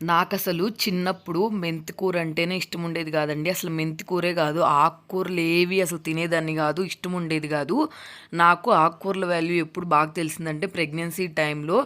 నాకు అసలు చిన్నప్పుడు మెంతి కూర అంటేనే ఇష్టం ఉండేది కాదండి. అసలు మెంతి కూరే కాదు. ఆకుకూరలు ఏవి అసలు తినేదాన్ని కాదు. ఇష్టం ఉండేది కాదు. నాకు ఆకుకూరల వాల్యూ ఎప్పుడు బాగా తెలిసిందంటే ప్రెగ్నెన్సీ టైంలో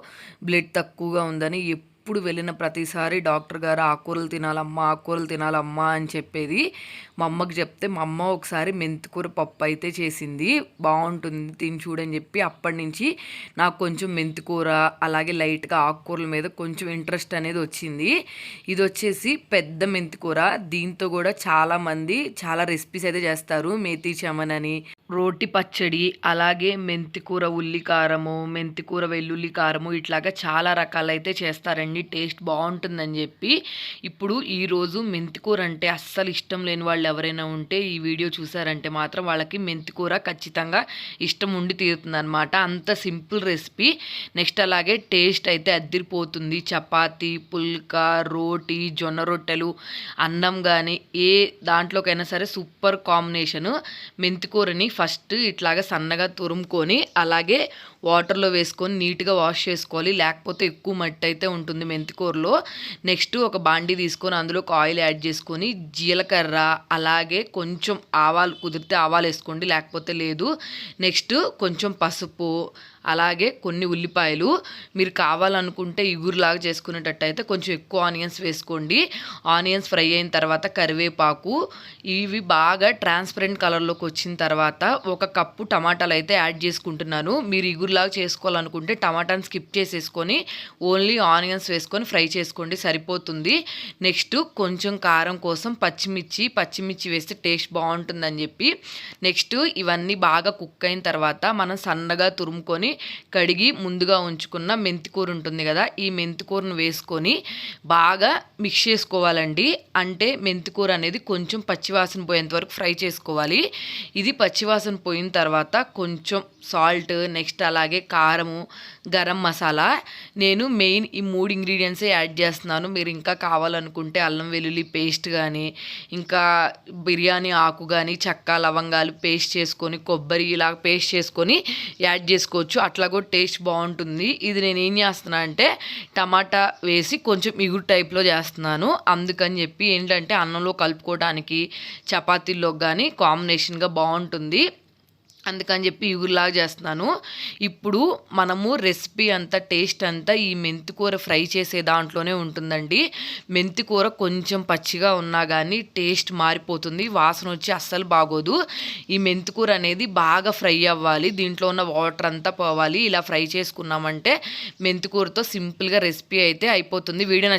బ్లడ్ తక్కువగా ఉందని ఎప్పుడు వెళ్ళిన ప్రతిసారి డాక్టర్ గారు ఆకుకూరలు తినాలమ్మా ఆకుకూరలు తినాలమ్మా అని చెప్పేది. మా అమ్మకి చెప్తే మా అమ్మ ఒకసారి మెంతికూర పప్పు అయితే చేసింది బాగుంటుంది తిని చూడని చెప్పి అప్పటి నుంచి నాకు కొంచెం మెంతికూర అలాగే లైట్గా ఆకుకూరల మీద కొంచెం ఇంట్రెస్ట్ అనేది వచ్చింది. ఇది వచ్చేసి పెద్ద మెంతికూర. దీంతో కూడా చాలామంది చాలా రెసిపీస్ అయితే చేస్తారు. మేతి చమన్ అని రోటి పచ్చడి అలాగే మెంతికూర ఉల్లి కారము మెంతికూర వెల్లుల్లి కారము ఇట్లాగా చాలా రకాలైతే చేస్తారండి. టేస్ట్ బాగుంటుందని చెప్పి ఇప్పుడు ఈరోజు మెంతికూర అంటే అస్సలు ఇష్టం లేని వాళ్ళు ఎవరైనా ఉంటే ఈ వీడియో చూసారంటే మాత్రం వాళ్ళకి మెంతికూర ఖచ్చితంగా ఇష్టం ఉండి తీరుతుందనమాట అంత సింపుల్ రెసిపీ. నెక్స్ట్ అలాగే టేస్ట్ అయితే అద్దిరిపోతుంది. చపాతి పుల్కా రోటీ జొన్న రొట్టెలు అన్నం కానీ ఏ దాంట్లోకైనా సరే సూపర్ కాంబినేషను మెంతికూరని ఫస్ట్ ఇట్లాగా సన్నగా తురుముకొని అలాగే వాటర్లో వేసుకొని నీట్గా వాష్ చేసుకోవాలి. లేకపోతే ఎక్కువ మట్టి అయితే ఉంటుంది మెంతికూరలో నెక్స్ట్ ఒక బాండీ తీసుకొని అందులో ఒక ఆయిల్ యాడ్ చేసుకొని జీలకర్ర అలాగే కొంచెం ఆవాలు కుదిరితే ఆవాలు వేసుకోండి లేకపోతే లేదు. నెక్స్ట్ కొంచెం పసుపు అలాగే కొన్ని ఉల్లిపాయలు. మీరు కావాలనుకుంటే ఇగురులాగా చేసుకునేటట్టు అయితే కొంచెం ఎక్కువ ఆనియన్స్ వేసుకోండి. ఆనియన్స్ ఫ్రై అయిన తర్వాత కరివేపాకు. ఇవి బాగా ట్రాన్స్పరెంట్ కలర్లోకి వచ్చిన తర్వాత ఒక కప్పు టమాటాలు అయితే యాడ్ చేసుకుంటున్నాను. మీరు ఇగురులాగా చేసుకోవాలనుకుంటే టమాటాని స్కిప్ చేసేసుకొని ఓన్లీ ఆనియన్స్ వేసుకొని ఫ్రై చేసుకోండి సరిపోతుంది. నెక్స్ట్ కొంచెం కారం కోసం పచ్చిమిర్చి పచ్చిమిర్చి వేస్తే టేస్ట్ బాగుంటుందని చెప్పి. నెక్స్ట్ ఇవన్నీ బాగా కుక్ అయిన తర్వాత మనం సన్నగా తురుముకొని కడిగి ముందుగా ఉంచుకున్న మెంతికూర ఉంటుంది కదా ఈ మెంతికూరను వేసుకొని బాగా మిక్స్ చేసుకోవాలండి. అంటే మెంతికూర అనేది కొంచెం పచ్చివాసన పోయేంత వరకు ఫ్రై చేసుకోవాలి. ఇది పచ్చివాసన పోయిన తర్వాత కొంచెం సాల్ట్ నెక్స్ట్ అలాగే కారము గరం మసాలా. నేను మెయిన్ ఈ మూడు ఇంగ్రీడియంట్సే యాడ్ చేస్తున్నాను. మీరు ఇంకా కావాలనుకుంటే అల్లం వెల్లుల్లి పేస్ట్ కానీ ఇంకా బిర్యానీ ఆకు కానీ చెక్క లవంగాలు పేస్ట్ చేసుకొని కొబ్బరి ఇలా పేస్ట్ చేసుకొని యాడ్ చేసుకోవచ్చు. అట్లా కూడా టేస్ట్ బాగుంటుంది. ఇది నేను ఏం చేస్తున్నా అంటే టమాటా వేసి కొంచెం మిగురు టైప్లో చేస్తున్నాను. అందుకని చెప్పి ఏంటంటే అన్నంలో కలుపుకోవడానికి చపాతీల్లో కానీ కాంబినేషన్గా బాగుంటుంది. అందుకని చెప్పి ఇగురులాగా చేస్తున్నాను. ఇప్పుడు మనము రెసిపీ అంతా టేస్ట్ అంతా ఈ మెంతికూర ఫ్రై చేసే దాంట్లోనే ఉంటుందండి. మెంతికూర కొంచెం పచ్చిగా ఉన్నా కానీ టేస్ట్ మారిపోతుంది. వాసన వచ్చి అస్సలు బాగోదు. ఈ మెంతికూర అనేది బాగా ఫ్రై అవ్వాలి. దీంట్లో ఉన్న వాటర్ అంతా పోవాలి. ఇలా ఫ్రై చేసుకున్నామంటే మెంతికూరతో సింపుల్గా రెసిపీ అయితే అయిపోతుంది. వీడియో